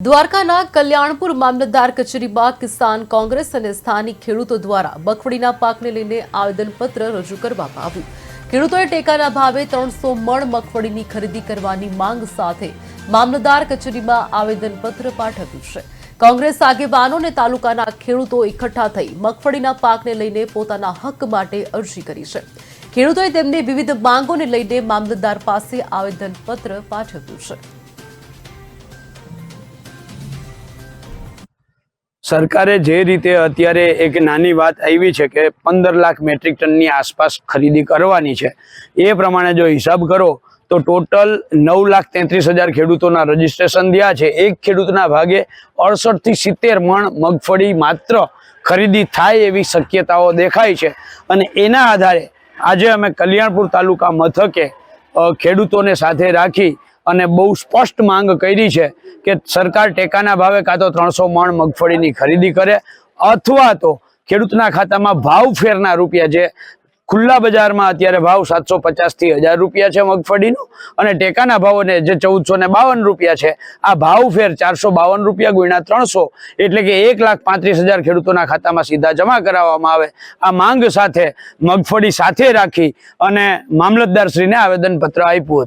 દ્વારકાના કલ્યાણપુર મામલતદાર કચેરીમાં કિસાન કોંગ્રેસ અને સ્થાનિક ખેડૂતો દ્વારા મગફળીના પાકને લઈને આવેદનપત્ર રજૂ કરવામાં આવ્યું. ખેડૂતોએ ટેકાના ભાવે ત્રણસો મણ મગફળીની ખરીદી કરવાની માંગ સાથે મામલતદાર કચેરીમાં આવેદનપત્ર પાઠવ્યું છે. કોંગ્રેસ આગેવાનો અને તાલુકાના ખેડૂતો એકઠા થઈ મગફળીના પાકને લઈને પોતાના હક માટે અરજી કરી છે. ખેડૂતોએ તેમની વિવિધ માંગોને લઈને મામલતદાર પાસે આવેદનપત્ર પાઠવ્યું છે. સરકારે જે રીતે અત્યારે એક નાની વાત આવી છે કે પંદર લાખ મેટ્રિક ટનની આસપાસ ખરીદી કરવાની છે, એ પ્રમાણે જો હિસાબ કરો, તો ટોટલ નવ લાખ તેત્રીસ હજાર ખેડૂતોના રજીસ્ટ્રેશન થયા છે. એક ખેડૂતના ભાગે અડસઠથી સિત્તેર મણ મગફળી માત્ર ખરીદી થાય એવી શક્યતાઓ દેખાય છે. અને એના આધારે આજે અમે કલ્યાણપુર તાલુકા મથકે ખેડૂતોને સાથે રાખી અને બહુ સ્પષ્ટ માંગ કરી છે કે સરકાર ટેકાના ભાવે કાં તો ત્રણસો મણ મગફળીની ખરીદી કરે અથવા તો ખેડૂતના ખાતામાં ભાવ ફેરના રૂપિયા જે ખુલ્લા બજારમાં અત્યારે ભાવ સાતસો પચાસથી હજાર રૂપિયા છે મગફળીનો અને ટેકાના ભાવોને જે ચૌદસો ને બાવન રૂપિયા છે, આ ભાવ ફેર ચારસો બાવન રૂપિયા ગુણ્યા ત્રણસો એટલે કે એક લાખ પાંત્રીસ હજાર ખેડૂતોના ખાતામાં સીધા જમા કરાવવામાં આવે. આ માંગ સાથે મગફળી સાથે રાખી અને મામલતદારશ્રીને આવેદનપત્ર આપ્યું હતું.